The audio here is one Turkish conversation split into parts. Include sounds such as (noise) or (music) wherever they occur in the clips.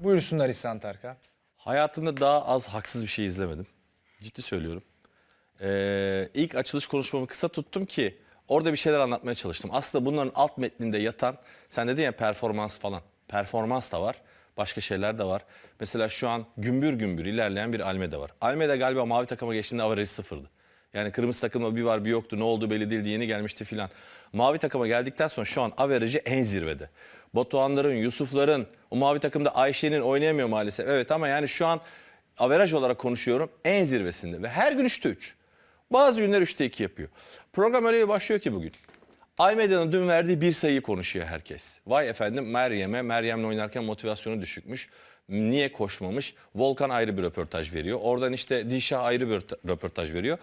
Buyursunlar İhsan Tarkan. Hayatımda daha az haksız bir şey izlemedim. Ciddi söylüyorum. Ee, ilk açılış konuşmamı kısa tuttum ki orada bir şeyler anlatmaya çalıştım. Aslında bunların alt metninde yatan, sen dedin ya performans falan. Performans da var. Başka şeyler de var. Mesela şu an gümbür gümbür ilerleyen bir Almeda var. Almeda galiba mavi takıma geçtiğinde averajı sıfırdı. Yani kırmızı takımda bir var bir yoktu ne olduğu belli değildi yeni gelmişti filan. Mavi takıma geldikten sonra şu an averajı en zirvede. Batuhanların, Yusufların, o mavi takımda Ayşe'nin oynayamıyor maalesef. Evet ama yani şu an averaj olarak konuşuyorum en zirvesinde. Ve her gün 3'te 3. Bazı günler 3'te 2 yapıyor. Program öyle bir başlıyor ki bugün. Almeida'nın dün verdiği bir sayıyı konuşuyor herkes. Vay efendim Meryem'e, Meryem'le oynarken motivasyonu düşükmüş. Niye koşmamış? Volkan ayrı bir röportaj veriyor. Oradan işte Dişah ayrı bir röportaj veriyor.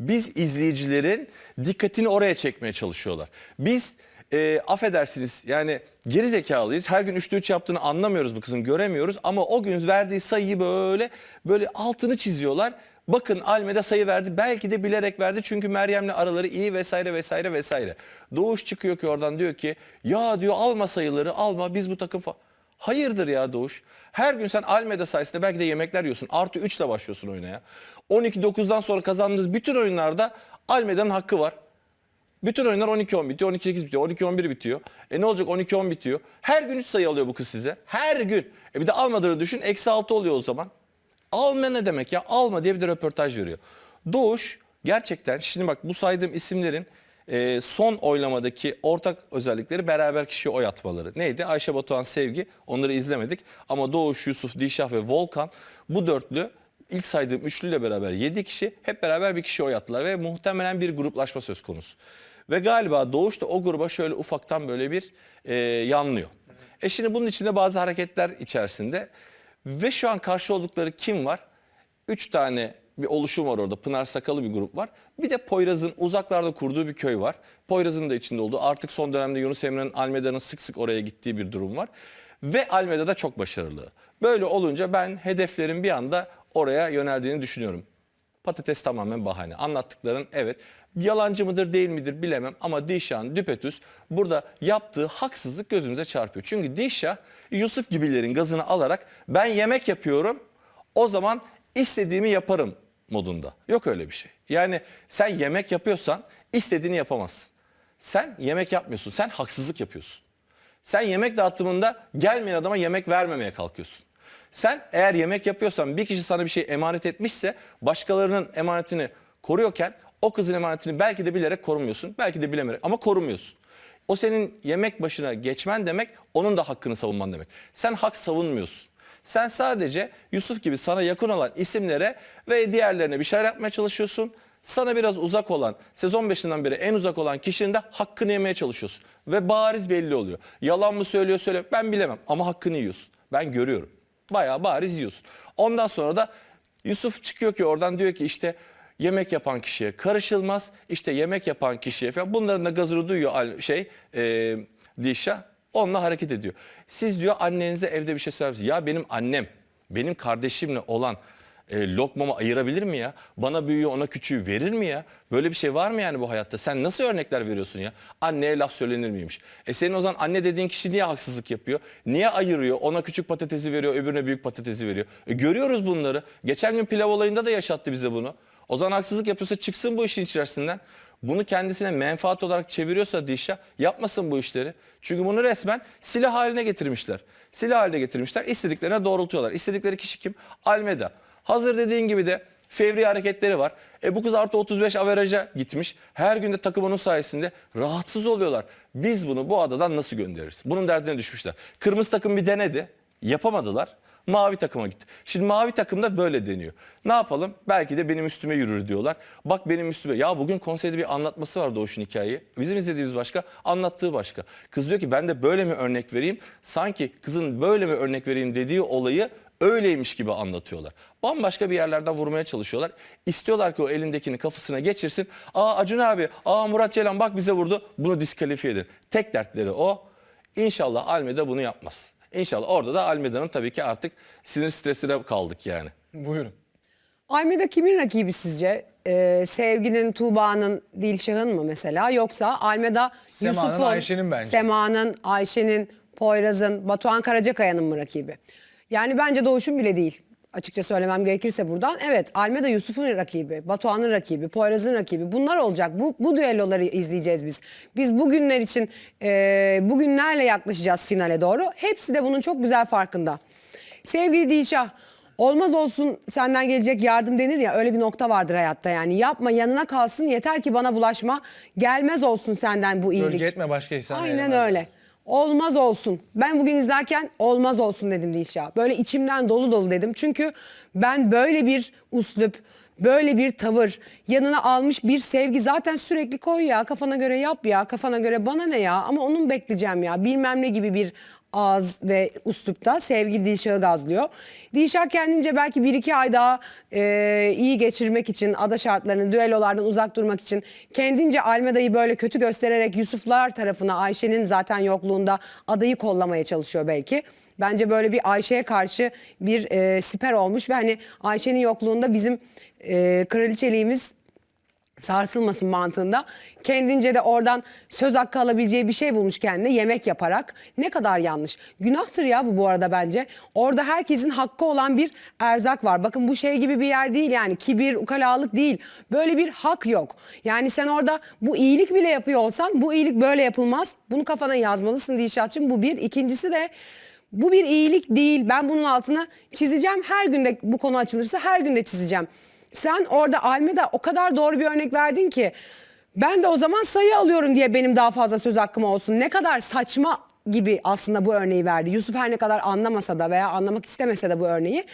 Biz izleyicilerin dikkatini oraya çekmeye çalışıyorlar. Biz e, affedersiniz yani geri zekalıyız. Her gün 3'te 3 yaptığını anlamıyoruz bu kızın göremiyoruz. Ama o gün verdiği sayıyı böyle böyle altını çiziyorlar. Bakın Almeda sayı verdi. Belki de bilerek verdi. Çünkü Meryem'le araları iyi vesaire vesaire vesaire. Doğuş çıkıyor ki oradan diyor ki ya diyor alma sayıları alma biz bu takım fa-" Hayırdır ya Doğuş? Her gün sen Almeda sayesinde belki de yemekler yiyorsun. Artı 3 ile başlıyorsun oyuna ya. 12-9'dan sonra kazandığınız bütün oyunlarda Almeda'nın hakkı var. Bütün oyunlar 12-10 bitiyor, 12-8 bitiyor, 12-11 bitiyor. E ne olacak 12-10 bitiyor. Her gün 3 sayı alıyor bu kız size. Her gün. E bir de almadığını düşün eksi 6 oluyor o zaman. Alma ne demek ya? Alma diye bir de röportaj veriyor. Doğuş gerçekten şimdi bak bu saydığım isimlerin e, son oylamadaki ortak özellikleri beraber kişiye oy atmaları. Neydi? Ayşe Batuhan Sevgi onları izlemedik ama Doğuş, Yusuf, Dişah ve Volkan bu dörtlü ilk saydığım üçlüyle beraber 7 kişi hep beraber bir kişi oy attılar ve muhtemelen bir gruplaşma söz konusu. Ve galiba Doğuş da o gruba şöyle ufaktan böyle bir e, yanlıyor. E şimdi bunun içinde bazı hareketler içerisinde ve şu an karşı oldukları kim var? Üç tane bir oluşum var orada. Pınar Sakalı bir grup var. Bir de Poyraz'ın uzaklarda kurduğu bir köy var. Poyraz'ın da içinde olduğu. Artık son dönemde Yunus Emre'nin Almeda'nın sık sık oraya gittiği bir durum var. Ve Almeda da çok başarılı. Böyle olunca ben hedeflerin bir anda oraya yöneldiğini düşünüyorum. Patates tamamen bahane. Anlattıkların evet yalancı mıdır değil midir bilemem ama Dişah'ın düpetüs burada yaptığı haksızlık gözümüze çarpıyor. Çünkü Dişah Yusuf gibilerin gazını alarak ben yemek yapıyorum o zaman istediğimi yaparım modunda. Yok öyle bir şey. Yani sen yemek yapıyorsan istediğini yapamazsın. Sen yemek yapmıyorsun. Sen haksızlık yapıyorsun. Sen yemek dağıtımında gelmeyen adama yemek vermemeye kalkıyorsun. Sen eğer yemek yapıyorsan bir kişi sana bir şey emanet etmişse başkalarının emanetini koruyorken o kızın emanetini belki de bilerek korumuyorsun. Belki de bilemeyerek ama korumuyorsun. O senin yemek başına geçmen demek onun da hakkını savunman demek. Sen hak savunmuyorsun. Sen sadece Yusuf gibi sana yakın olan isimlere ve diğerlerine bir şeyler yapmaya çalışıyorsun. Sana biraz uzak olan, sezon başından beri en uzak olan kişinin de hakkını yemeye çalışıyorsun. Ve bariz belli oluyor. Yalan mı söylüyor söyle ben bilemem ama hakkını yiyorsun. Ben görüyorum. Bayağı bariz yiyorsun. Ondan sonra da Yusuf çıkıyor ki oradan diyor ki işte yemek yapan kişiye karışılmaz. İşte yemek yapan kişiye falan bunların da gazını duyuyor şey e, Dişa. Onunla hareket ediyor. Siz diyor annenize evde bir şey söyler Ya benim annem, benim kardeşimle olan e, lokmamı ayırabilir mi ya? Bana büyüğü ona küçüğü verir mi ya? Böyle bir şey var mı yani bu hayatta? Sen nasıl örnekler veriyorsun ya? Anneye laf söylenir miymiş? E senin o zaman anne dediğin kişi niye haksızlık yapıyor? Niye ayırıyor? Ona küçük patatesi veriyor, öbürüne büyük patatesi veriyor. E görüyoruz bunları. Geçen gün pilav olayında da yaşattı bize bunu. O zaman haksızlık yapıyorsa çıksın bu işin içerisinden. Bunu kendisine menfaat olarak çeviriyorsa Dişa yapmasın bu işleri. Çünkü bunu resmen silah haline getirmişler. Silah haline getirmişler. istediklerine doğrultuyorlar. İstedikleri kişi kim? Almeda. Hazır dediğin gibi de fevri hareketleri var. E bu kız artı 35 averaja gitmiş. Her günde takımının sayesinde rahatsız oluyorlar. Biz bunu bu adadan nasıl göndeririz? Bunun derdine düşmüşler. Kırmızı takım bir denedi. Yapamadılar. Mavi takıma gitti. Şimdi mavi takımda böyle deniyor. Ne yapalım? Belki de benim üstüme yürür diyorlar. Bak benim üstüme. Ya bugün konseyde bir anlatması var Doğuş'un hikayeyi. Bizim izlediğimiz başka, anlattığı başka. Kız diyor ki ben de böyle mi örnek vereyim? Sanki kızın böyle mi örnek vereyim dediği olayı öyleymiş gibi anlatıyorlar. Bambaşka bir yerlerden vurmaya çalışıyorlar. İstiyorlar ki o elindekini kafasına geçirsin. Aa Acun abi, aa Murat Ceylan bak bize vurdu. Bunu diskalifiye edin. Tek dertleri o. İnşallah Almeda bunu yapmaz. İnşallah orada da Almeda'nın tabii ki artık sinir stresine kaldık yani. Buyurun. Almeda kimin rakibi sizce? Ee, Sevgi'nin, Tuğba'nın, Dilşah'ın mı mesela? Yoksa Almeda Sema'nın, Yusuf'un, Ayşe'nin bence. Sema'nın, Ayşe'nin, Poyraz'ın, Batuhan Karacakaya'nın mı rakibi? Yani bence Doğuş'un bile değil. Açıkça söylemem gerekirse buradan. Evet Almeda Yusuf'un rakibi, Batuhan'ın rakibi, Poyraz'ın rakibi bunlar olacak. Bu, bu düelloları izleyeceğiz biz. Biz bugünler için e, bugünlerle yaklaşacağız finale doğru. Hepsi de bunun çok güzel farkında. Sevgili Dilşah olmaz olsun senden gelecek yardım denir ya öyle bir nokta vardır hayatta yani. Yapma yanına kalsın yeter ki bana bulaşma. Gelmez olsun senden bu iyilik. Bölge etme başka insan. Aynen öyle. Olmaz olsun. Ben bugün izlerken olmaz olsun dedim Dilşah. Böyle içimden dolu dolu dedim. Çünkü ben böyle bir uslup, böyle bir tavır, yanına almış bir sevgi zaten sürekli koy ya kafana göre yap ya kafana göre bana ne ya ama onun bekleyeceğim ya bilmem ne gibi bir ağız ve uslupta sevgi Dilşah'ı gazlıyor. Dilşah kendince belki bir iki ay daha e, iyi geçirmek için ada şartlarını düellolardan uzak durmak için kendince Almeda'yı böyle kötü göstererek Yusuflar tarafına Ayşe'nin zaten yokluğunda adayı kollamaya çalışıyor belki. Bence böyle bir Ayşe'ye karşı bir e, siper olmuş ve hani Ayşe'nin yokluğunda bizim e, kraliçeliğimiz sarsılmasın mantığında kendince de oradan söz hakkı alabileceği bir şey bulmuş kendine yemek yaparak. Ne kadar yanlış. Günahtır ya bu bu arada bence. Orada herkesin hakkı olan bir erzak var. Bakın bu şey gibi bir yer değil yani kibir, ukalalık değil. Böyle bir hak yok. Yani sen orada bu iyilik bile yapıyor olsan bu iyilik böyle yapılmaz. Bunu kafana yazmalısın Dilşat'cığım. Bu bir. İkincisi de bu bir iyilik değil. Ben bunun altına çizeceğim. Her günde bu konu açılırsa her günde çizeceğim. Sen orada Almeda o kadar doğru bir örnek verdin ki ben de o zaman sayı alıyorum diye benim daha fazla söz hakkım olsun. Ne kadar saçma gibi aslında bu örneği verdi. Yusuf her ne kadar anlamasa da veya anlamak istemese de bu örneği.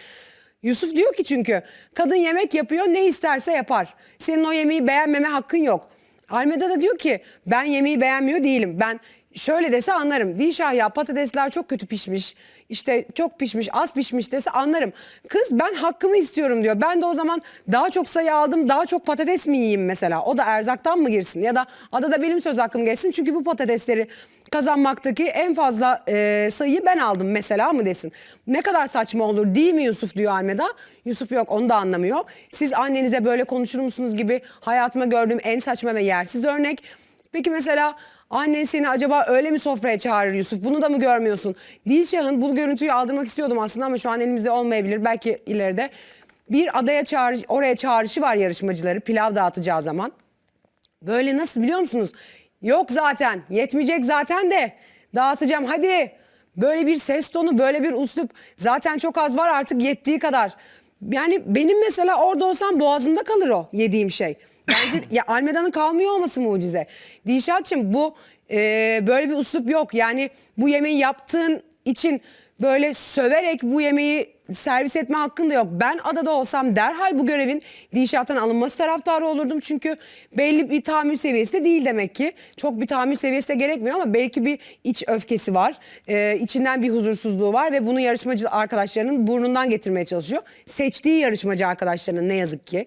Yusuf diyor ki çünkü kadın yemek yapıyor ne isterse yapar. Senin o yemeği beğenmeme hakkın yok. Almeda da diyor ki ben yemeği beğenmiyor değilim. Ben şöyle dese anlarım. Dilşah ya patatesler çok kötü pişmiş. İşte çok pişmiş, az pişmiş dese anlarım. Kız ben hakkımı istiyorum diyor. Ben de o zaman daha çok sayı aldım, daha çok patates mi yiyeyim mesela? O da erzaktan mı girsin? Ya da adada benim söz hakkım geçsin. Çünkü bu patatesleri kazanmaktaki en fazla e, sayıyı ben aldım mesela mı desin? Ne kadar saçma olur değil mi Yusuf diyor Almeda. Yusuf yok onu da anlamıyor. Siz annenize böyle konuşur musunuz gibi hayatıma gördüğüm en saçma ve yersiz örnek. Peki mesela annen seni acaba öyle mi sofraya çağırır Yusuf? Bunu da mı görmüyorsun? Dilşah'ın bu görüntüyü aldırmak istiyordum aslında ama şu an elimizde olmayabilir. Belki ileride. Bir adaya çağır, oraya çağrışı var yarışmacıları pilav dağıtacağı zaman. Böyle nasıl biliyor musunuz? Yok zaten yetmeyecek zaten de dağıtacağım hadi. Böyle bir ses tonu böyle bir uslup zaten çok az var artık yettiği kadar. Yani benim mesela orada olsam boğazımda kalır o yediğim şey. Bence ya Almeda'nın kalmıyor olması mucize. Dilşat'cığım bu e, böyle bir uslup yok. Yani bu yemeği yaptığın için böyle söverek bu yemeği servis etme hakkın da yok. Ben adada olsam derhal bu görevin Dilşat'tan alınması taraftarı olurdum. Çünkü belli bir tahammül seviyesi de değil demek ki. Çok bir tahammül seviyesi de gerekmiyor ama belki bir iç öfkesi var. Ee, içinden bir huzursuzluğu var ve bunu yarışmacı arkadaşlarının burnundan getirmeye çalışıyor. Seçtiği yarışmacı arkadaşlarının ne yazık ki.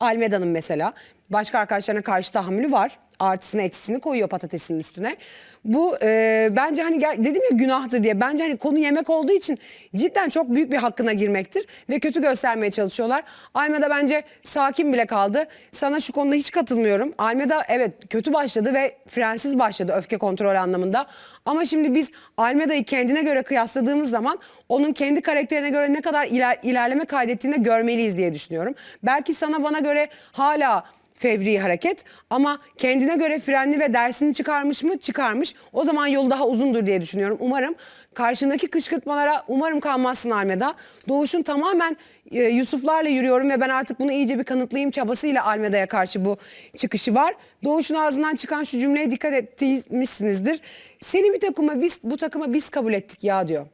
Almeda'nın mesela başka arkadaşlarına karşı tahammülü var. Artısını eksisini koyuyor patatesin üstüne. Bu e, bence hani dedim ya günahtır diye. Bence hani konu yemek olduğu için cidden çok büyük bir hakkına girmektir. Ve kötü göstermeye çalışıyorlar. Almeda bence sakin bile kaldı. Sana şu konuda hiç katılmıyorum. Almeda evet kötü başladı ve frensiz başladı öfke kontrol anlamında. Ama şimdi biz Almeda'yı kendine göre kıyasladığımız zaman onun kendi karakterine göre ne kadar iler- ilerleme kaydettiğini de görmeliyiz diye düşünüyorum. Belki sana bana göre hala fevri hareket ama kendine göre frenli ve dersini çıkarmış mı? Çıkarmış. O zaman yolu daha uzundur diye düşünüyorum. Umarım karşındaki kışkırtmalara umarım kalmazsın Almeda. Doğuş'un tamamen e, Yusuflarla yürüyorum ve ben artık bunu iyice bir kanıtlayayım çabasıyla Almeda'ya karşı bu çıkışı var. Doğuş'un ağzından çıkan şu cümleye dikkat etmişsinizdir. Seni bir takıma biz bu takıma biz kabul ettik ya diyor.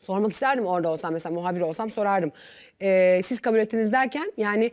Sormak isterdim orada olsam mesela muhabir olsam sorardım. Ee, siz kabul ettiniz derken yani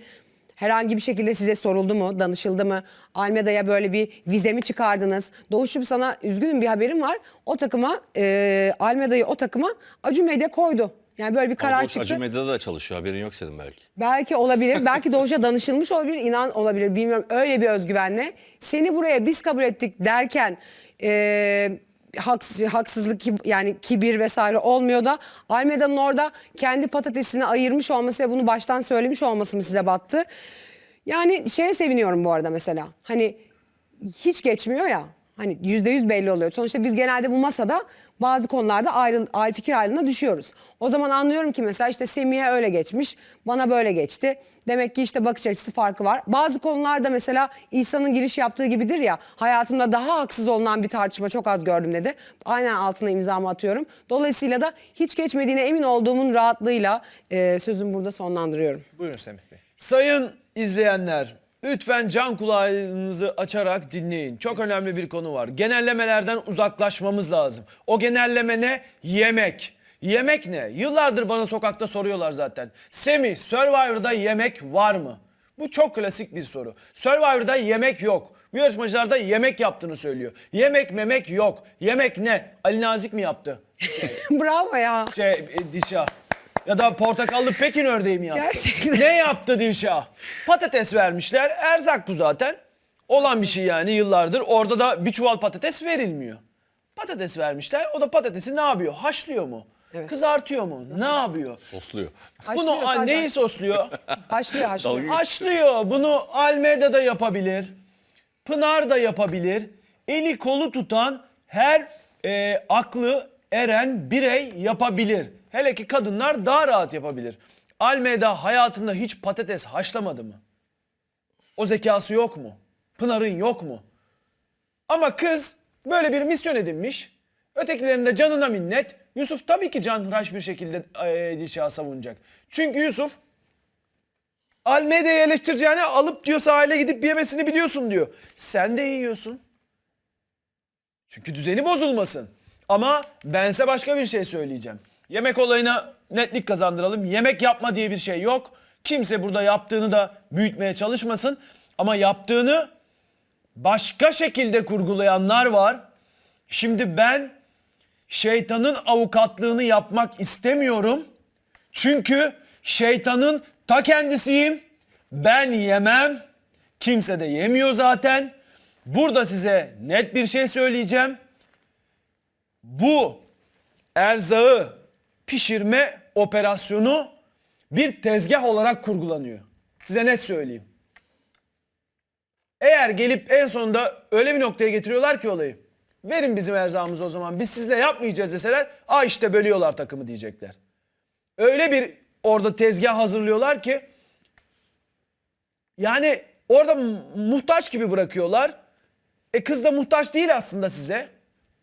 herhangi bir şekilde size soruldu mu, danışıldı mı? Almeda'ya böyle bir vize mi çıkardınız? Doğuş'um sana üzgünüm bir haberim var. O takıma, e, Almeda'yı o takıma Acun Medya koydu. Yani böyle bir karar Karar çıktı. Acı Medya'da da çalışıyor haberin yok senin belki. Belki olabilir. Belki Doğuş'a danışılmış olabilir. inan olabilir. Bilmiyorum. Öyle bir özgüvenle. Seni buraya biz kabul ettik derken e, haks- haksızlık yani kibir vesaire olmuyor da Almeda'nın orada kendi patatesini ayırmış olması ve bunu baştan söylemiş olması mı size battı? Yani şeye seviniyorum bu arada mesela. Hani hiç geçmiyor ya. Hani yüzde yüz belli oluyor. Sonuçta biz genelde bu masada bazı konularda ayrı, ayrı fikir ayrılığına düşüyoruz. O zaman anlıyorum ki mesela işte Semih'e öyle geçmiş, bana böyle geçti. Demek ki işte bakış açısı farkı var. Bazı konularda mesela İsa'nın giriş yaptığı gibidir ya, hayatımda daha haksız olunan bir tartışma çok az gördüm dedi. Aynen altına imzamı atıyorum. Dolayısıyla da hiç geçmediğine emin olduğumun rahatlığıyla e, sözümü burada sonlandırıyorum. Buyurun Semih Bey. Sayın izleyenler, lütfen can kulağınızı açarak dinleyin. Çok önemli bir konu var. Genellemelerden uzaklaşmamız lazım. O genelleme ne? Yemek. Yemek ne? Yıllardır bana sokakta soruyorlar zaten. Semih, Survivor'da yemek var mı? Bu çok klasik bir soru. Survivor'da yemek yok. Bu yarışmacılar da yemek yaptığını söylüyor. Yemek memek yok. Yemek ne? Ali Nazik mi yaptı? (laughs) Bravo ya. Şey, e, Dişah. Ya da portakallı Pekin ördeği mi yaptı? Gerçekten. Ne yaptı Dişah? Patates vermişler. Erzak bu zaten. Olan bir şey yani yıllardır. Orada da bir çuval patates verilmiyor. Patates vermişler. O da patatesi ne yapıyor? Haşlıyor mu? Evet. Kızartıyor mu? Ne yapıyor? Sosluyor. Haşlıyor Bunu a, neyi sosluyor? Haşlıyor haşlıyor. Haşlıyor. Bunu Almeda da yapabilir. Pınar da yapabilir. Eli kolu tutan her e, aklı eren birey yapabilir. Hele ki kadınlar daha rahat yapabilir. Almeda hayatında hiç patates haşlamadı mı? O zekası yok mu? Pınar'ın yok mu? Ama kız böyle bir misyon edinmiş. Ötekilerin de canına minnet. Yusuf tabii ki canhıraş bir şekilde e, Dilşah'ı savunacak. Çünkü Yusuf Almeda'yı eleştireceğine alıp diyor sahile gidip yemesini biliyorsun diyor. Sen de yiyorsun. Çünkü düzeni bozulmasın. Ama bense başka bir şey söyleyeceğim. Yemek olayına netlik kazandıralım. Yemek yapma diye bir şey yok. Kimse burada yaptığını da büyütmeye çalışmasın. Ama yaptığını başka şekilde kurgulayanlar var. Şimdi ben şeytanın avukatlığını yapmak istemiyorum. Çünkü şeytanın ta kendisiyim. Ben yemem. Kimse de yemiyor zaten. Burada size net bir şey söyleyeceğim. Bu erzağı pişirme operasyonu bir tezgah olarak kurgulanıyor. Size net söyleyeyim. Eğer gelip en sonunda öyle bir noktaya getiriyorlar ki olayı. Verin bizim erzağımızı o zaman. Biz sizle yapmayacağız deseler, aa işte bölüyorlar takımı diyecekler. Öyle bir orada tezgah hazırlıyorlar ki yani orada mu- muhtaç gibi bırakıyorlar. E kız da muhtaç değil aslında size.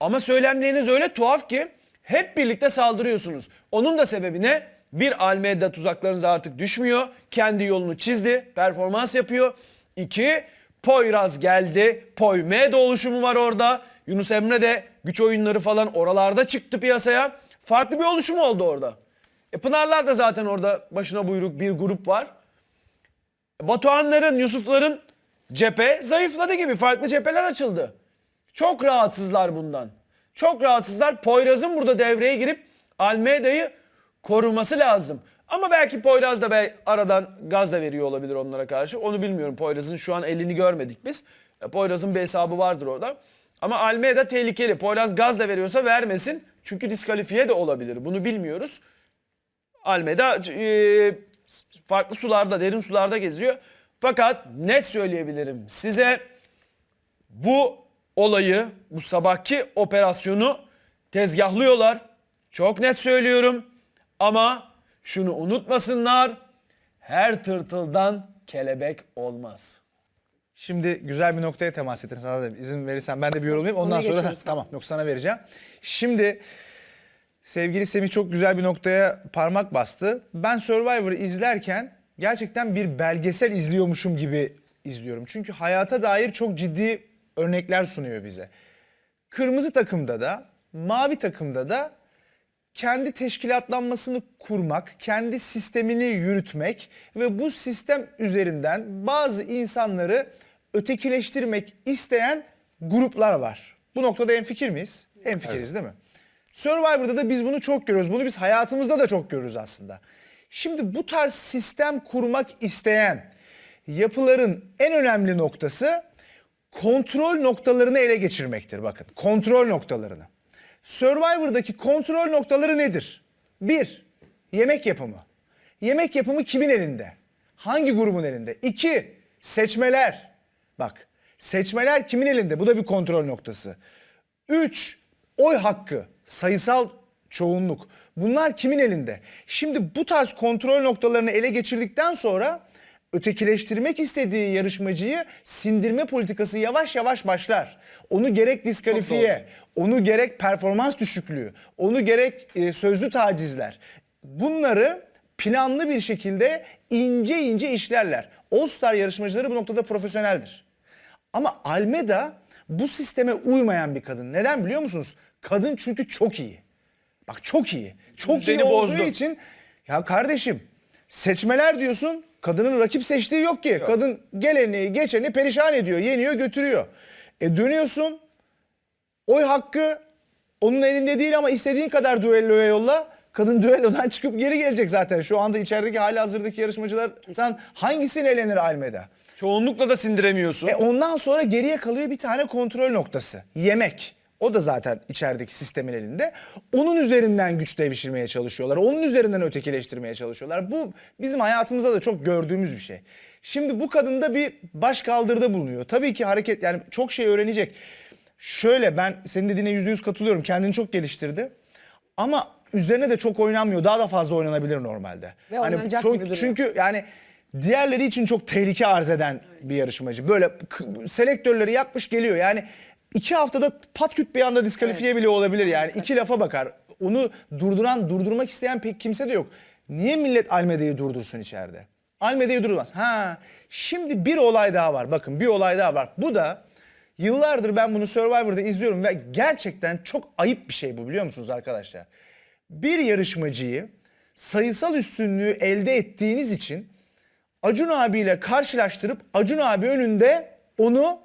Ama söylemleriniz öyle tuhaf ki hep birlikte saldırıyorsunuz. Onun da sebebi ne? Bir Almeida tuzaklarınıza artık düşmüyor. Kendi yolunu çizdi. Performans yapıyor. İki Poyraz geldi. Poymedo oluşumu var orada. Yunus Emre de güç oyunları falan oralarda çıktı piyasaya. Farklı bir oluşum oldu orada. E Pınarlar da zaten orada başına buyruk bir grup var. Batuhanların, Yusufların cephe zayıfladı gibi farklı cepheler açıldı. Çok rahatsızlar bundan. Çok rahatsızlar. Poyraz'ın burada devreye girip Almeida'yı koruması lazım. Ama belki Poyraz da be- aradan gaz da veriyor olabilir onlara karşı. Onu bilmiyorum. Poyraz'ın şu an elini görmedik biz. E, Poyraz'ın bir hesabı vardır orada. Ama Almeida tehlikeli. Poyraz gaz da veriyorsa vermesin. Çünkü diskalifiye de olabilir. Bunu bilmiyoruz. Almeda e, farklı sularda, derin sularda geziyor. Fakat net söyleyebilirim size bu olayı, bu sabahki operasyonu tezgahlıyorlar. Çok net söylüyorum. Ama şunu unutmasınlar. Her tırtıldan kelebek olmaz. Şimdi güzel bir noktaya temas ettin. Sana da izin verirsen ben de bir yorumlayayım. Ondan Konuya sonra geçiyoruz, (laughs) tamam yok sana vereceğim. Şimdi sevgili Semih çok güzel bir noktaya parmak bastı. Ben Survivor'ı izlerken gerçekten bir belgesel izliyormuşum gibi izliyorum. Çünkü hayata dair çok ciddi örnekler sunuyor bize. Kırmızı takımda da, mavi takımda da kendi teşkilatlanmasını kurmak, kendi sistemini yürütmek ve bu sistem üzerinden bazı insanları ötekileştirmek isteyen gruplar var. Bu noktada hemfikir miyiz? Hemfikiriz değil mi? Survivor'da da biz bunu çok görüyoruz. Bunu biz hayatımızda da çok görürüz aslında. Şimdi bu tarz sistem kurmak isteyen yapıların en önemli noktası kontrol noktalarını ele geçirmektir bakın. Kontrol noktalarını. Survivor'daki kontrol noktaları nedir? Bir, yemek yapımı. Yemek yapımı kimin elinde? Hangi grubun elinde? İki, seçmeler. Bak, seçmeler kimin elinde? Bu da bir kontrol noktası. Üç, oy hakkı. sayısal çoğunluk. Bunlar kimin elinde? Şimdi bu tarz kontrol noktalarını ele geçirdikten sonra ötekileştirmek istediği yarışmacıyı sindirme politikası yavaş yavaş başlar. Onu gerek diskalifiye, onu gerek performans düşüklüğü, onu gerek e, sözlü tacizler. Bunları planlı bir şekilde ince ince işlerler. All Star yarışmacıları bu noktada profesyoneldir. Ama Almeda bu sisteme uymayan bir kadın. Neden biliyor musunuz? Kadın çünkü çok iyi. Bak çok iyi. Çok Düzeni iyi olduğu bozdu. için ya kardeşim seçmeler diyorsun. Kadının rakip seçtiği yok ki. Kadın geleni geçeni perişan ediyor. Yeniyor götürüyor. E dönüyorsun oy hakkı onun elinde değil ama istediğin kadar düelloya yolla. Kadın düellodan (laughs) çıkıp geri gelecek zaten. Şu anda içerideki hali hazırdaki yarışmacılardan hangisini elenir Almeda? Çoğunlukla da sindiremiyorsun. E ondan sonra geriye kalıyor bir tane kontrol noktası. Yemek. O da zaten içerideki sistemin elinde. Onun üzerinden güç devşirmeye çalışıyorlar. Onun üzerinden ötekileştirmeye çalışıyorlar. Bu bizim hayatımızda da çok gördüğümüz bir şey. Şimdi bu kadın da bir baş kaldırıda bulunuyor. Tabii ki hareket yani çok şey öğrenecek. Şöyle ben senin dediğine yüzde yüz katılıyorum. Kendini çok geliştirdi. Ama üzerine de çok oynanmıyor. Daha da fazla oynanabilir normalde. Ve oynanacak çok-. Çünkü yani diğerleri için çok tehlike arz eden bir yarışmacı. Böyle selektörleri yapmış geliyor. Yani iki haftada pat küt bir anda diskalifiye bile olabilir yani. iki lafa bakar. Onu durduran, durdurmak isteyen pek kimse de yok. Niye millet Almeda'yı durdursun içeride? Almeda'yı durdurmaz. Ha, şimdi bir olay daha var. Bakın bir olay daha var. Bu da yıllardır ben bunu Survivor'da izliyorum ve gerçekten çok ayıp bir şey bu biliyor musunuz arkadaşlar? Bir yarışmacıyı sayısal üstünlüğü elde ettiğiniz için Acun abiyle karşılaştırıp Acun abi önünde onu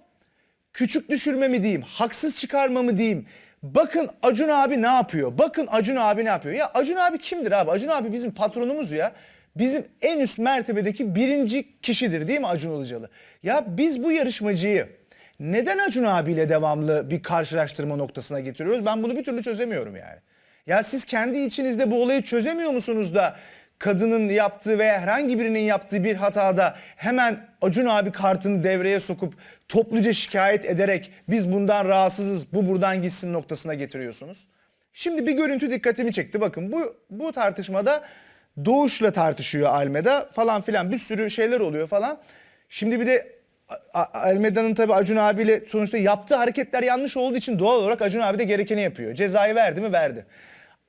küçük düşürme mi diyeyim, haksız çıkarma mı diyeyim. Bakın Acun abi ne yapıyor? Bakın Acun abi ne yapıyor? Ya Acun abi kimdir abi? Acun abi bizim patronumuz ya. Bizim en üst mertebedeki birinci kişidir değil mi Acun Ilıcalı? Ya biz bu yarışmacıyı neden Acun abiyle devamlı bir karşılaştırma noktasına getiriyoruz? Ben bunu bir türlü çözemiyorum yani. Ya siz kendi içinizde bu olayı çözemiyor musunuz da kadının yaptığı veya herhangi birinin yaptığı bir hatada hemen Acun abi kartını devreye sokup topluca şikayet ederek biz bundan rahatsızız bu buradan gitsin noktasına getiriyorsunuz. Şimdi bir görüntü dikkatimi çekti. Bakın bu bu tartışmada Doğuş'la tartışıyor Almeda falan filan bir sürü şeyler oluyor falan. Şimdi bir de Almeda'nın tabii Acun abiyle sonuçta yaptığı hareketler yanlış olduğu için doğal olarak Acun abi de gerekeni yapıyor. Cezayı verdi mi verdi.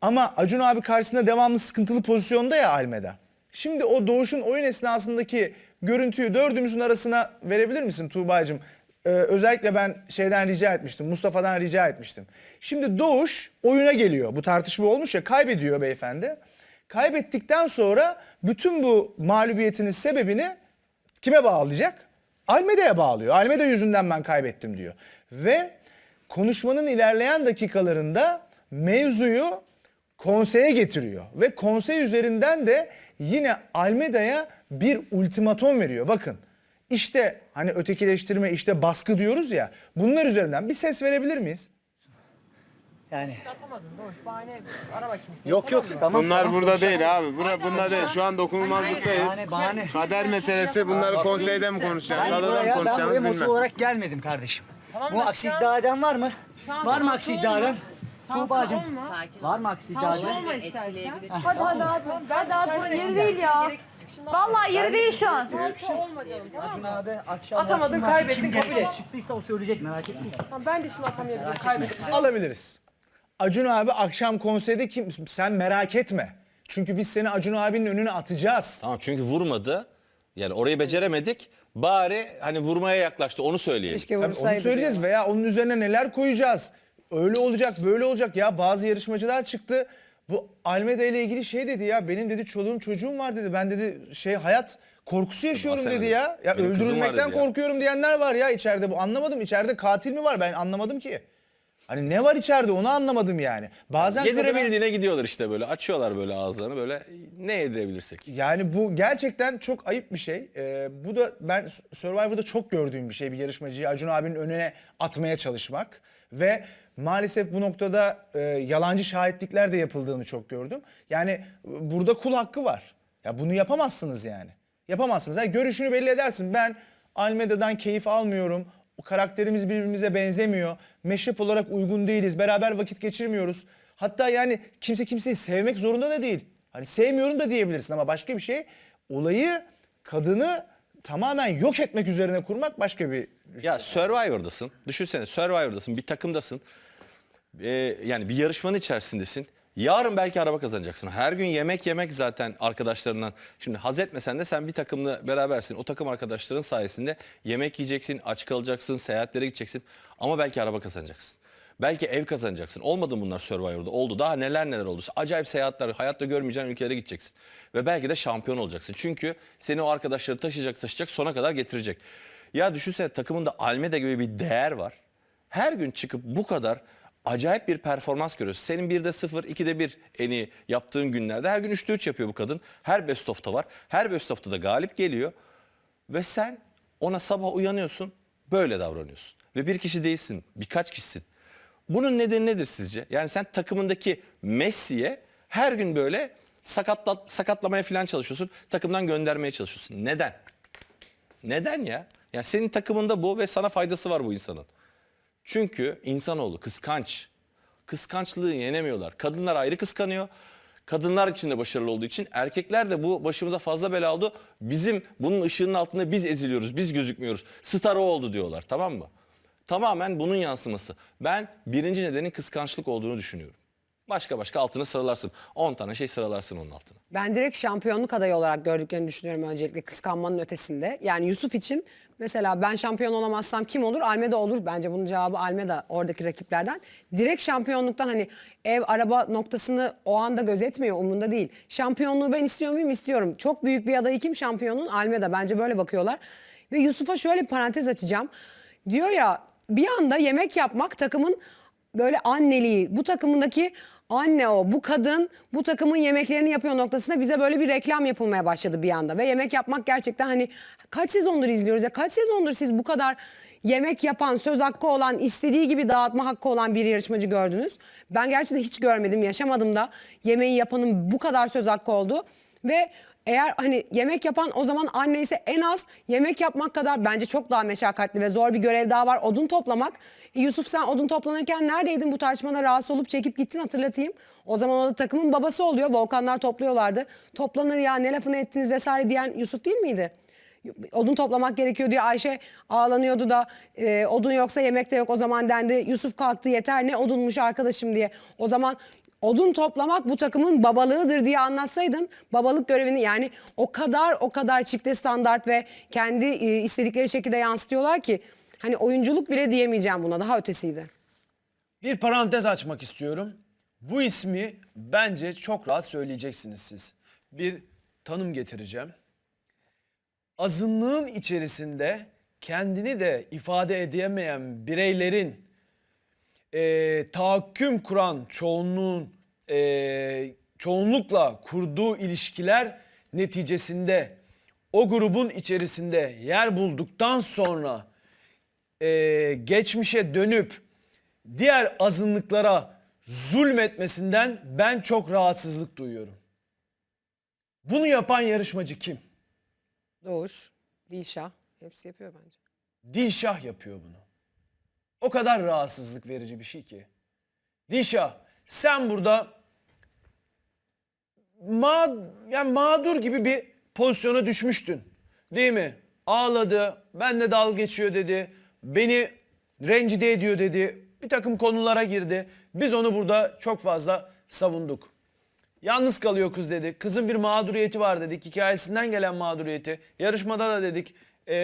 Ama Acun abi karşısında devamlı sıkıntılı pozisyonda ya Almeda. Şimdi o Doğuş'un oyun esnasındaki görüntüyü dördümüzün arasına verebilir misin Tuğba'cığım? Ee, özellikle ben şeyden rica etmiştim, Mustafa'dan rica etmiştim. Şimdi Doğuş oyuna geliyor. Bu tartışma olmuş ya kaybediyor beyefendi. Kaybettikten sonra bütün bu mağlubiyetinin sebebini kime bağlayacak? Almeda'ya bağlıyor. Almeda yüzünden ben kaybettim diyor. Ve konuşmanın ilerleyen dakikalarında mevzuyu konseye getiriyor. Ve konsey üzerinden de yine Almeda'ya bir ultimatom veriyor. Bakın işte hani ötekileştirme işte baskı diyoruz ya bunlar üzerinden bir ses verebilir miyiz? Yani Yok yok tamam. Bunlar burada değil abi. Bura, bunda değil. Şu an dokunulmazlıktayız. Bahane bahane. Kader meselesi bunları konseyde mi konuşacağız? Ben Adada mı buraya, ben buraya konuşacağız motiv bilmem. olarak gelmedim kardeşim. Bu aksi iddia eden var mı? Var mı aksi iddia eden? Tuğba'cığım. Var mı aksi iddia eden? Hadi hadi hadi. Hadi hadi. Yeri değil ya. Vallahi yeri değil şu an. Acun abi akşam Atamadın, kaybettin, kim kabul et. çıktıysa o söyleyecek merak etmeyin. Ben de şimdi atamayabilirim. Kaybettim. Alabiliriz. Acun abi akşam konseyde kim sen merak etme. Çünkü biz seni Acun abinin önüne atacağız. Tamam çünkü vurmadı. Yani orayı beceremedik. Bari hani vurmaya yaklaştı onu söyleyelim. Keşke Tabii vursaydı. onu söyleyeceğiz diyor. veya onun üzerine neler koyacağız. Öyle olacak böyle olacak ya bazı yarışmacılar çıktı. Bu Almeda ile ilgili şey dedi ya benim dedi çoluğum çocuğum var dedi. Ben dedi şey hayat korkusu yaşıyorum Asena dedi dedi. ya. Ya Benim kızım var öldürülmekten dedi ya. korkuyorum diyenler var ya içeride bu anlamadım. İçeride katil mi var ben anlamadım ki. Hani ne var içeride onu anlamadım yani. Bazen kadına- Yedirebildiğine gidiyorlar işte böyle açıyorlar böyle ağızlarını böyle ne yedirebilirsek. Yani bu gerçekten çok ayıp bir şey. Ee, bu da ben Survivor'da çok gördüğüm bir şey. Bir yarışmacıyı Acun abinin önüne atmaya çalışmak. Ve maalesef bu noktada e, yalancı şahitlikler de yapıldığını çok gördüm. Yani e, burada kul hakkı var. Ya bunu yapamazsınız yani. Yapamazsınız. Yani görüşünü belli edersin. Ben Almeda'dan keyif almıyorum. O karakterimiz birbirimize benzemiyor. Meşrep olarak uygun değiliz. Beraber vakit geçirmiyoruz. Hatta yani kimse kimseyi sevmek zorunda da değil. Hani sevmiyorum da diyebilirsin ama başka bir şey. Olayı kadını tamamen yok etmek üzerine kurmak başka bir Ya Survivor'dasın. Düşünsene Survivor'dasın. Bir takımdasın. Ee, yani bir yarışmanın içerisindesin. Yarın belki araba kazanacaksın. Her gün yemek yemek zaten arkadaşlarından. Şimdi haz etmesen de sen bir takımla berabersin. O takım arkadaşların sayesinde yemek yiyeceksin, aç kalacaksın, seyahatlere gideceksin. Ama belki araba kazanacaksın. Belki ev kazanacaksın. Olmadı mı bunlar Survivor'da? Oldu. Daha neler neler oldu. Acayip seyahatler, hayatta görmeyeceğin ülkelere gideceksin. Ve belki de şampiyon olacaksın. Çünkü seni o arkadaşları taşıyacak taşıyacak sona kadar getirecek. Ya düşünsene takımında Almeda gibi bir değer var. Her gün çıkıp bu kadar acayip bir performans görüyorsun. Senin 1'de 0, 2'de 1 en iyi yaptığın günlerde her gün 3'te 3 yapıyor bu kadın. Her best of'ta var. Her best of'ta da galip geliyor. Ve sen ona sabah uyanıyorsun, böyle davranıyorsun. Ve bir kişi değilsin, birkaç kişisin. Bunun nedeni nedir sizce? Yani sen takımındaki Messi'ye her gün böyle sakatla, sakatlamaya falan çalışıyorsun. Takımdan göndermeye çalışıyorsun. Neden? Neden ya? Yani senin takımında bu ve sana faydası var bu insanın. Çünkü insanoğlu kıskanç. Kıskançlığı yenemiyorlar. Kadınlar ayrı kıskanıyor. Kadınlar için de başarılı olduğu için erkekler de bu başımıza fazla bela oldu. Bizim bunun ışığının altında biz eziliyoruz, biz gözükmüyoruz. Star o oldu diyorlar tamam mı? Tamamen bunun yansıması. Ben birinci nedenin kıskançlık olduğunu düşünüyorum. Başka başka altına sıralarsın. 10 tane şey sıralarsın onun altına. Ben direkt şampiyonluk adayı olarak gördüklerini düşünüyorum öncelikle kıskanmanın ötesinde. Yani Yusuf için mesela ben şampiyon olamazsam kim olur? Almeda olur. Bence bunun cevabı Almeda oradaki rakiplerden. Direkt şampiyonluktan hani ev araba noktasını o anda gözetmiyor umunda değil. Şampiyonluğu ben istiyor muyum? İstiyorum. Çok büyük bir adayı kim şampiyonun? Almeda. Bence böyle bakıyorlar. Ve Yusuf'a şöyle bir parantez açacağım. Diyor ya bir anda yemek yapmak takımın böyle anneliği, bu takımındaki anne o, bu kadın bu takımın yemeklerini yapıyor noktasında bize böyle bir reklam yapılmaya başladı bir anda. Ve yemek yapmak gerçekten hani kaç sezondur izliyoruz ya kaç sezondur siz bu kadar yemek yapan, söz hakkı olan, istediği gibi dağıtma hakkı olan bir yarışmacı gördünüz. Ben gerçekten hiç görmedim, yaşamadım da yemeği yapanın bu kadar söz hakkı oldu. Ve eğer hani yemek yapan o zaman anne ise en az yemek yapmak kadar bence çok daha meşakkatli ve zor bir görev daha var. Odun toplamak. E, Yusuf sen odun toplanırken neredeydin bu tartışmada rahatsız olup çekip gittin hatırlatayım. O zaman o da takımın babası oluyor. Volkanlar topluyorlardı. Toplanır ya ne lafını ettiniz vesaire diyen Yusuf değil miydi? Odun toplamak gerekiyor diye Ayşe ağlanıyordu da e, odun yoksa yemek de yok o zaman dendi. Yusuf kalktı yeter ne odunmuş arkadaşım diye. O zaman odun toplamak bu takımın babalığıdır diye anlatsaydın babalık görevini yani o kadar o kadar çifte standart ve kendi e, istedikleri şekilde yansıtıyorlar ki hani oyunculuk bile diyemeyeceğim buna daha ötesiydi. Bir parantez açmak istiyorum. Bu ismi bence çok rahat söyleyeceksiniz siz. Bir tanım getireceğim. Azınlığın içerisinde kendini de ifade edemeyen bireylerin eee tahakküm kuran çoğunluğun eee, çoğunlukla kurduğu ilişkiler neticesinde o grubun içerisinde yer bulduktan sonra eee, geçmişe dönüp diğer azınlıklara zulmetmesinden ben çok rahatsızlık duyuyorum. Bunu yapan yarışmacı kim? Doğuş, Dilşah hepsi yapıyor bence. Dilşah yapıyor bunu. O kadar rahatsızlık verici bir şey ki. Dilşah sen burada ma yani mağdur gibi bir pozisyona düşmüştün. Değil mi? Ağladı, benle dalga geçiyor dedi. Beni rencide ediyor dedi. Bir takım konulara girdi. Biz onu burada çok fazla savunduk. Yalnız kalıyor kız dedi. Kızın bir mağduriyeti var dedik. Hikayesinden gelen mağduriyeti. Yarışmada da dedik e,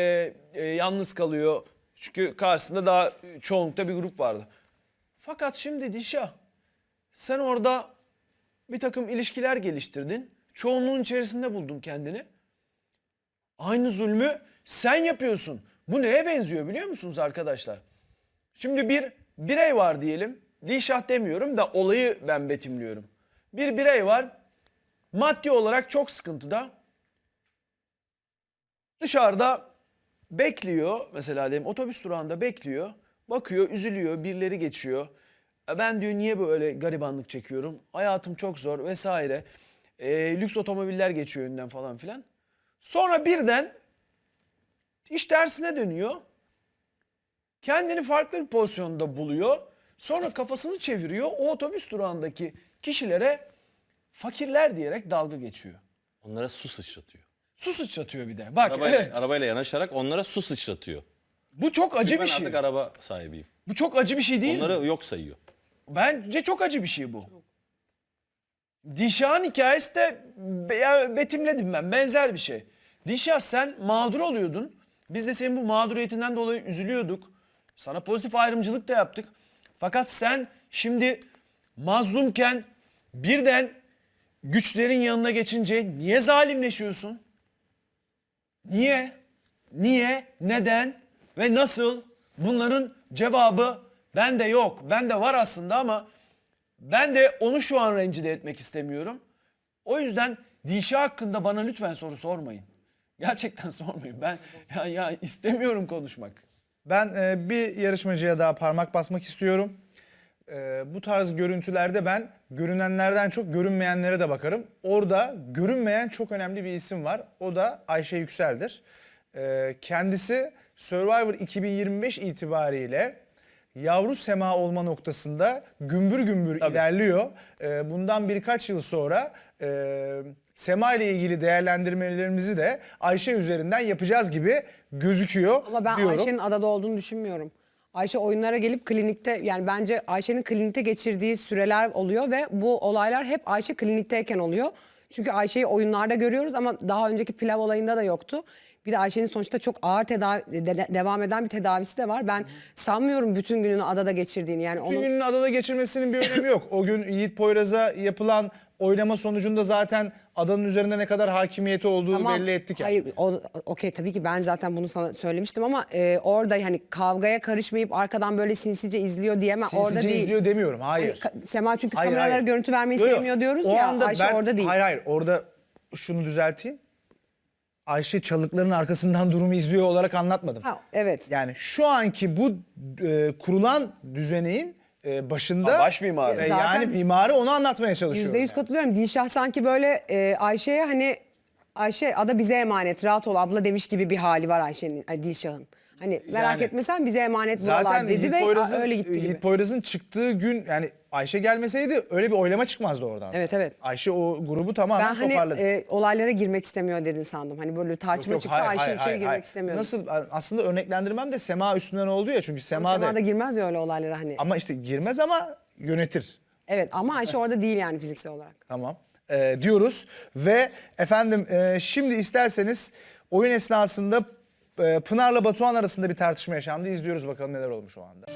e, yalnız kalıyor. Çünkü karşısında daha çoğunlukta bir grup vardı. Fakat şimdi Dişa sen orada bir takım ilişkiler geliştirdin. Çoğunluğun içerisinde buldun kendini. Aynı zulmü sen yapıyorsun. Bu neye benziyor biliyor musunuz arkadaşlar? Şimdi bir birey var diyelim. Dilşah demiyorum da olayı ben betimliyorum. Bir birey var. Maddi olarak çok sıkıntıda. Dışarıda bekliyor. Mesela diyelim otobüs durağında bekliyor. Bakıyor, üzülüyor, birileri geçiyor. E Ben diyor niye böyle garibanlık çekiyorum? Hayatım çok zor vesaire. E, lüks otomobiller geçiyor önünden falan filan. Sonra birden iş tersine dönüyor. Kendini farklı bir pozisyonda buluyor. Sonra kafasını çeviriyor. O otobüs durağındaki kişilere fakirler diyerek dalga geçiyor. Onlara su sıçratıyor. Su sıçratıyor bir de. Bak Arabayla, evet, arabayla yanaşarak onlara su sıçratıyor. bu çok acı ben bir şey. artık araba sahibiyim. Bu çok acı bir şey değil mi? Onları yok sayıyor. Bence çok acı bir şey bu. Dişah'ın hikayesi de be- ya betimledim ben. Benzer bir şey. Dişah sen mağdur oluyordun. Biz de senin bu mağduriyetinden dolayı üzülüyorduk. Sana pozitif ayrımcılık da yaptık. Fakat sen şimdi mazlumken birden güçlerin yanına geçince niye zalimleşiyorsun? Niye? Niye? Neden? Ve nasıl? Bunların cevabı bende yok. Bende var aslında ama ben de onu şu an rencide etmek istemiyorum. O yüzden Dişi hakkında bana lütfen soru sormayın. (laughs) Gerçekten sormayın. Ben ya, ya istemiyorum konuşmak. Ben e, bir yarışmacıya daha parmak basmak istiyorum. E, bu tarz görüntülerde ben görünenlerden çok görünmeyenlere de bakarım. Orada görünmeyen çok önemli bir isim var. O da Ayşe Yüksel'dir. E, kendisi Survivor 2025 itibariyle yavru sema olma noktasında gümbür gümbür ilerliyor. E, bundan birkaç yıl sonra e, sema ile ilgili değerlendirmelerimizi de Ayşe üzerinden yapacağız gibi gözüküyor Ama ben diyorum. Ayşe'nin adada olduğunu düşünmüyorum. Ayşe oyunlara gelip klinikte yani bence Ayşe'nin klinikte geçirdiği süreler oluyor ve bu olaylar hep Ayşe klinikteyken oluyor. Çünkü Ayşe'yi oyunlarda görüyoruz ama daha önceki pilav olayında da yoktu. Bir de Ayşe'nin sonuçta çok ağır tedavi de- de- devam eden bir tedavisi de var. Ben sanmıyorum bütün gününü adada geçirdiğini. Yani Bütün onun günün adada geçirmesinin bir önemi yok. O gün Yiğit Poyraz'a yapılan oylama sonucunda zaten adanın üzerinde ne kadar hakimiyeti olduğunu Tamam, belli ettik. yani. Hayır, o- okey tabii ki ben zaten bunu sana söylemiştim ama e, orada hani kavgaya karışmayıp arkadan böyle sinsice izliyor diyemem. orada Sinsice değil. izliyor demiyorum. Hayır. Hani ka- Sema çünkü kameralara görüntü vermeyi Yo, yo. sevmiyor diyoruz O ya. anda Ayşe orada değil. Hayır hayır orada şunu düzelteyim. Ayşe çalıkların arkasından durumu izliyor olarak anlatmadım. Ha, evet. Yani şu anki bu e, kurulan düzeneğin e, başında Ha, baş mimarı. e, Zaten- yani mimarı onu anlatmaya çalışıyorum. Yüzde yüz yani. katılıyorum. Dilşah sanki böyle e, Ayşe'ye hani Ayşe ada bize emanet rahat ol abla demiş gibi bir hali var Ayşe'nin, ay Dilşah'ın. Hani merak Yani- etme sen bize emanet buralar Zaten dedi Yiğit ve Poyraz'ın, öyle gitti gibi. Poyraz'ın çıktığı gün yani Ayşe gelmeseydi öyle bir oylama çıkmazdı oradan. Evet, evet. Ayşe o grubu tamamen ben hani toparladı. e, olaylara girmek istemiyor dedin sandım. Hani böyle tartışma çıktı hayır, Ayşe hayır, içeri hayır, girmek hayır. istemiyor. Nasıl aslında örneklendirmem de Sema üstünden oldu ya çünkü Sema, Sema da girmez ya öyle olaylara hani. ama işte girmez ama yönetir. Evet ama Ayşe orada değil yani fiziksel olarak. Tamam. Ee, diyoruz ve efendim e, şimdi isterseniz oyun esnasında e, Pınar'la Batuhan arasında bir tartışma yaşandı. İzliyoruz bakalım neler olmuş o anda.